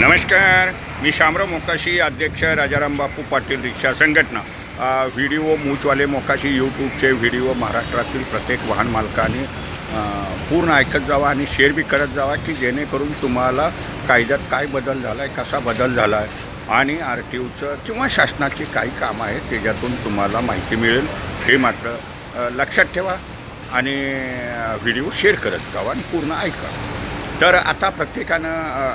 नमस्कार. मी शामराव मोकाशी अध्यक्ष राजाराम बापू पाटील रिक्षा संघटना. व्हिडिओ मूचवाले मोकाशी यूट्यूबचे व्हिडिओ महाराष्ट्रातील प्रत्येक वाहन मालकाने पूर्ण ऐकत जावा आणि शेअर बी करत जावा की जेणेकरून तुम्हाला कायद्यात काय बदल झाला आहे कसा बदल झाला आहे आणि आर टी ओचं किंवा शासनाची काही कामं आहेत त्याच्यातून तुम्हाला माहिती मिळेल. हे मात्र लक्षात ठेवा आणि व्हिडिओ शेअर करत जावा आणि पूर्ण ऐका. तर आता प्रत्येकानं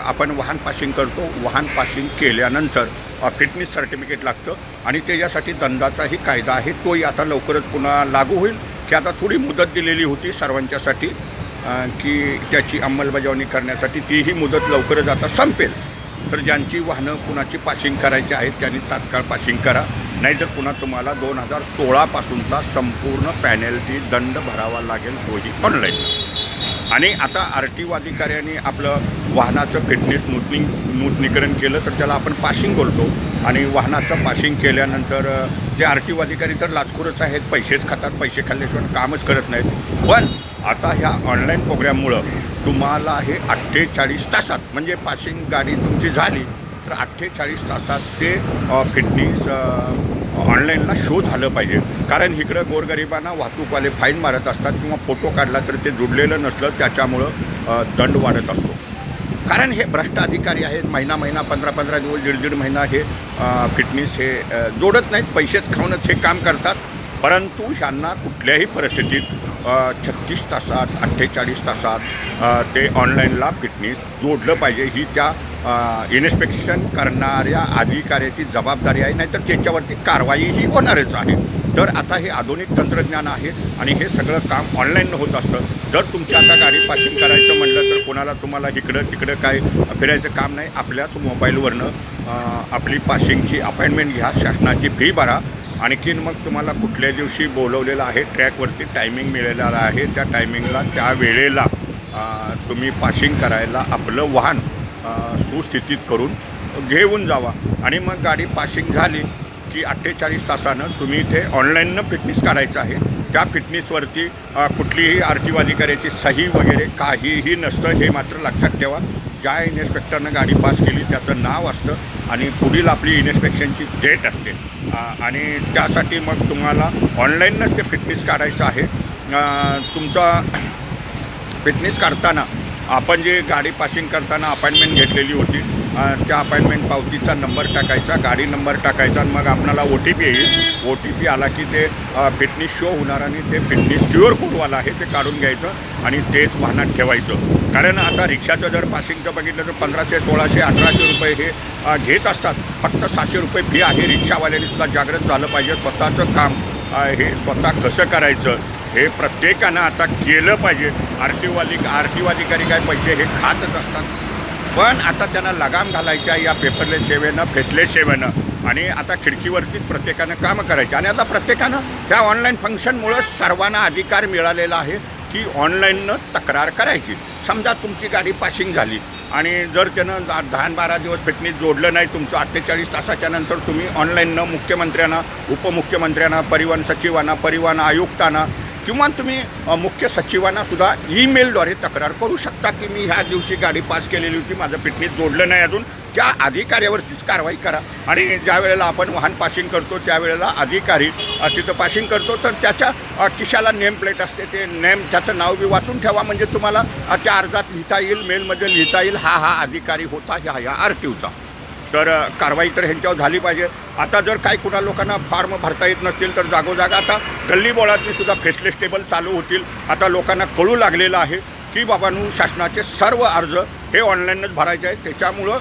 आपण वाहन पासिंग करतो. वाहन पासिंग केल्यानंतर फिटनेस सर्टिफिकेट लागतं आणि त्याच्यासाठी दंडाचाही कायदा आहे. तोही आता लवकरच पुन्हा लागू होईल. की आता थोडी मुदत दिलेली होती सर्वांच्यासाठी की त्याची अंमलबजावणी करण्यासाठी तीही मुदत लवकरच आता संपेल. तर ज्यांची वाहनं कुणाची पासिंग करायची आहेत त्यांनी तात्काळ पासिंग करा. नाहीतर पुन्हा तुम्हाला दोन हजार सोळापासूनचा संपूर्ण पॅनल्टी दंड भरावा लागेल तोही ऑनलाईन आणि आता आर टी ओ अधिकाऱ्यांनी आपलं वाहनाचं फिटनेस नूतनी नूतनीकरण केलं तर त्याला आपण पासिंग बोलतो. आणि वाहनाचं पासिंग केल्यानंतर जे आर टी ओ अधिकारी तर लाचखोरच आहेत पैसेच खातात पैसे खाल्ल्याशिवाय कामच करत नाहीत. पण आता ह्या ऑनलाईन प्रोग्रॅममुळं तुम्हाला हे अठ्ठेचाळीस तासात म्हणजे पासिंग गाडी तुमची झाली तर अठ्ठेचाळीस तासात ते फिटनेस ऑनलाईनला शो झालं पाहिजे. कारण इकडं गोरगरिबांना वाहतूकवाले फाईन मारत असतात किंवा फोटो काढला तर ते जुडलेलं नसलं त्याच्यामुळं दंड वाढत असतो. कारण हे भ्रष्ट अधिकारी आहेत महिना महिना पंधरा पंधरा दिवस दीड दीड महिना हे फिटनेस हे जोडत नाहीत पैसेच खाऊनच हे काम करतात. परंतु ह्यांना कुठल्याही परिस्थितीत छत्तीस तासात अठ्ठेचाळीस तासात ते ऑनलाईनला फिटनेस जोडलं पाहिजे. ही त्या इन्स्पेक्शन करणाऱ्या अधिकाऱ्याची जबाबदारी आहे नाहीतर त्याच्यावरती कारवाईही होणारच आहे. तर आता हे आधुनिक तंत्रज्ञान आहे आणि हे सगळं काम ऑनलाईन होत असतं. जर तुमची आता गाडी पासिंग करायचं म्हटलं तर कोणाला तुम्हाला इकडं तिकडं काय फिरायचं काम नाही आपल्याच मोबाईलवरनं आपली पासिंगची अपॉइंटमेंट घ्या शासनाची फी भरा. आणखीन मग तुम्हाला कुठल्या दिवशी बोलवलेलं आहे ट्रॅकवरती टायमिंग मिळालेला आहे त्या टायमिंगला त्या वेळेला तुम्ही पासिंग करायला आपलं वाहन सुस्थितीत करून घेऊन जावा. आणि मग गाडी पासिंग झाली की अठ्ठेचाळीस तासानं तुम्ही ते ऑनलाईननं फिटनेस काढायचं आहे. त्या फिटनेसवरती कुठलीही आर टी अधिकाऱ्याची सही वगैरे काहीही नसतं हे मात्र लक्षात ठेवा. ज्या इन्स्पेक्टरनं गाडी पास केली त्याचं नाव असतं आणि पुढील आपली इन्स्पेक्शनची डेट असते. आणि त्यासाठी मग तुम्हाला ऑनलाईनच ते फिटनेस काढायचं आहे. तुमचा फिटनेस काढताना आपण जे गाडी पासिंग करताना अपॉइंटमेंट घेतलेली होती त्या अपॉइंटमेंट पावतीचा नंबर टाकायचा गाडी नंबर टाकायचा आणि मग आपल्याला ओ टी पी येईल. ओ टी पी आला की ते फिटनेस शो होणार आणि ते फिटनेस क्युअर कोडवाला आहे ते काढून घ्यायचं आणि तेच वाहनात ठेवायचं. कारण आता रिक्षाचं जर पासिंगचं बघितलं तर पंधराशे सोळाशे अठराशे रुपये हे घेत असतात. फक्त सातशे रुपये फी आहे. रिक्षावाल्यांनी सुद्धा जागृत झालं पाहिजे. स्वतःचं काम हे स्वतः कसं करायचं? हे प्रत्येकानं आता केलं पाहिजे. आर टी आर टी अधिकारी काय पैसे हे खातच असतात. पण आता त्यांना लगाम घालायच्या या पेपरलेस सेवेनं फेसलेस सेवेनं. आणि आता खिडकीवरतीच प्रत्येकानं कामं करायची. आणि आता प्रत्येकानं त्या ऑनलाईन फंक्शनमुळं सर्वांना अधिकार मिळालेला आहे की ऑनलाईननं तक्रार करायची. समजा तुमची गाडी पासिंग झाली आणि जर त्यानं दा- दहा बारा दिवस फिटनेस जोडलं नाही तुमचं अठ्ठेचाळीस तासाच्या नंतर तुम्ही ऑनलाईननं मुख्यमंत्र्यांना उपमुख्यमंत्र्यांना परिवहन सचिवांना परिवहन आयुक्तांना किंवा तुम्ही मुख्य सचिवांना सुद्धा ईमेलद्वारे तक्रार करू शकता की मी ह्या दिवशी गाडी पास केलेली होती माझं फिटनेस जोडलं नाही अजून. त्या अधिकाऱ्यावरतीच कारवाई करा. आणि ज्या वेळेला आपण वाहन पासिंग करतो त्यावेळेला अधिकारी तिथं पासिंग करतो. तर त्याच्या किशाला नेम प्लेट असते ते नेम त्याचं नाव बी वाचून ठेवा. म्हणजे तुम्हाला त्या अर्जात लिहिता येईल मेलमध्ये लिहिता येईल हा हा अधिकारी होता ह्या ह्या आर टी तर कारवाई तर ह्यांच्यावर झाली पाहिजे. आता जर काही कुणा लोकांना फॉर्म भरता येत नसतील तर जागोजागा आता गल्ली बोळातली सुद्धा फेसलेस टेबल चालू होतील. आता लोकांना कळू लागलेलं आहे की बाबांनो शासनाचे सर्व अर्ज हे ऑनलाईनच भरायचे आहेत. त्याच्यामुळं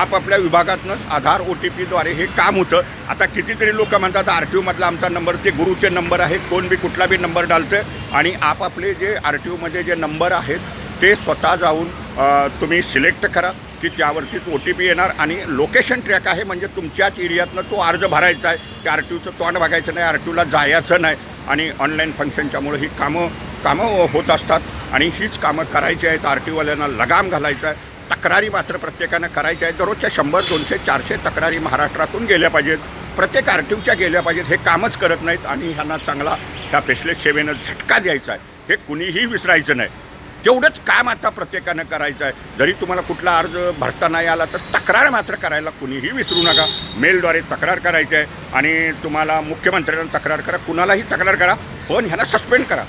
आपापल्या विभागातनंच आधार ओ टी पीद्वारे हे काम होतं. आता कितीतरी लोक म्हणतात आर टी ओमधला आमचा नंबर ते गुरुचे नंबर आहेत. कोण बी कुठला बी नंबर डालतं आणि आपापले जे आर टी ओमध्ये जे नंबर आहेत ते स्वतः जाऊन तुम्ही सिलेक्ट करा की त्यावरतीच ओ टी पी येणार आणि लोकेशन ट्रॅक आहे म्हणजे तुमच्याच एरियातनं तो अर्ज भरायचा आहे. त्या आर टी ओचं तोंड बघायचं नाही आर टी ओला जायचं नाही आणि ऑनलाईन फंक्शनच्यामुळं ही कामं कामं होत असतात आणि हीच कामं करायची आहेत. आर टी ओवाल्यांना लगाम घालायचा आहे. तक्रारी मात्र प्रत्येकानं करायच्या आहेत. दररोजच्या शंभर दोनशे चारशे तक्रारी महाराष्ट्रातून गेल्या पाहिजेत. प्रत्येक आर टी ओच्या गेल्या पाहिजेत. हे कामच करत नाहीत आणि ह्यांना चांगला ह्या फेसलेस सेवेनं झटका द्यायचा आहे. हे कुणीही विसरायचं नाही. तेवढंच काम आता प्रत्येकानं करायचं आहे. जरी तुम्हाला कुठला अर्ज भरता नाही आला तर तक्रार मात्र करायला कुणीही विसरू नका. मेलद्वारे तक्रार करायची आहे आणि तुम्हाला मुख्यमंत्र्यांना तक्रार करा कुणालाही तक्रार करा पण ह्याला सस्पेंड करा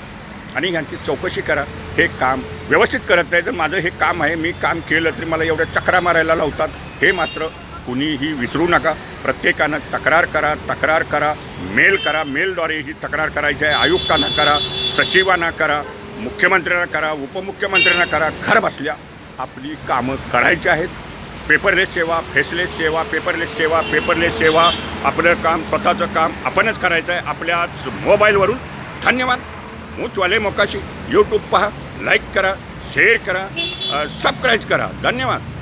आणि ह्यांची चौकशी करा. हे काम व्यवस्थित करत नाही तर माझं हे काम आहे मी काम केलं तरी मला एवढ्या चक्रा मारायला लावतात. हे मात्र कुणीही विसरू नका. प्रत्येकानं तक्रार करा तक्रार करा मेल करा. मेलद्वारे ही तक्रार करायची आहे. आयुक्तांना करा सचिवांना करा. मुख्यमंत्र्यांना करा उपमुख्यमंत्र्यांना करा घर बसल्या आपली कामं करायची आहेत. पेपरलेस सेवा फेसलेस सेवा पेपरलेस सेवा पेपरलेस सेवा आपलं काम स्वतःचं काम आपणच करायचं आहे आपल्याच मोबाईलवरून. धन्यवाद. मूचवाले मोकाशी. यूट्यूब पहा लाईक करा शेअर करा सबस्क्राईब करा. धन्यवाद.